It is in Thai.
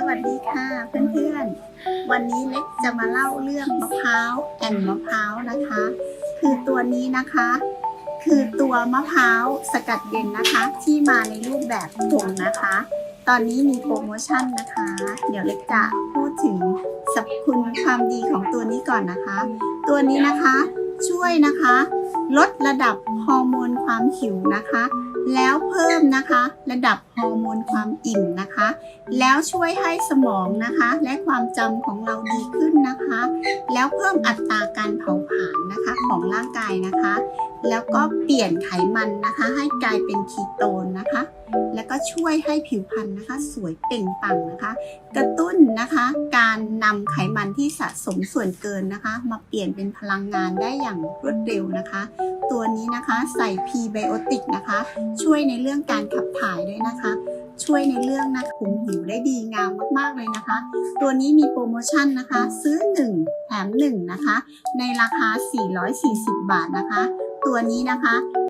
สวัสดีค่ะเพื่อนๆ วันนี้เล็กจะมาเล่าเรื่องมะพร้าวแอนมะพร้าวนะคะ คือตัวนี้นะคะ คือตัวมะพร้าวสกัดเย็นนะคะ ที่มาในรูปแบบผงนะคะ ตอนนี้มีโปรโมชั่นนะคะ เดี๋ยวเล็กจะพูดถึงสรรพคุณความดีของตัวนี้ก่อนนะคะ ตัวนี้นะคะช่วยนะคะ ลดระดับฮอร์โมนความหิวนะคะ แล้วเพิ่มนะคะ ระดับฮอร์โมนความอิ่มนะคะ แล้วช่วยให้สมองนะคะ และความจำของเราดีขึ้นนะคะ แล้วเพิ่มอัตราการเผาผลาญนะคะของร่างกายนะคะ แล้วก็เปลี่ยนไขมันนะคะ ให้กลายเป็นคีโตน ช่วยให้ผิวพรรณนะคะ สวยเปล่งปลั่งนะคะ กระตุ้นนะคะ การนำไขมันที่สะสมส่วนเกินนะคะ มาเปลี่ยนเป็นพลังงานได้อย่างรวดเร็วนะคะ ตัวนี้นะคะใส่พรีไบโอติกนะคะ ช่วยในเรื่องการขับถ่ายด้วยนะคะ ช่วยในเรื่องนะคุมหิวได้ดีงามมากๆเลยนะคะ ตัวนี้มีโปรโมชั่นนะคะ ซื้อ 1 แถม 1 นะคะ ในราคา 440 บาทนะคะ ตัวนี้นะคะ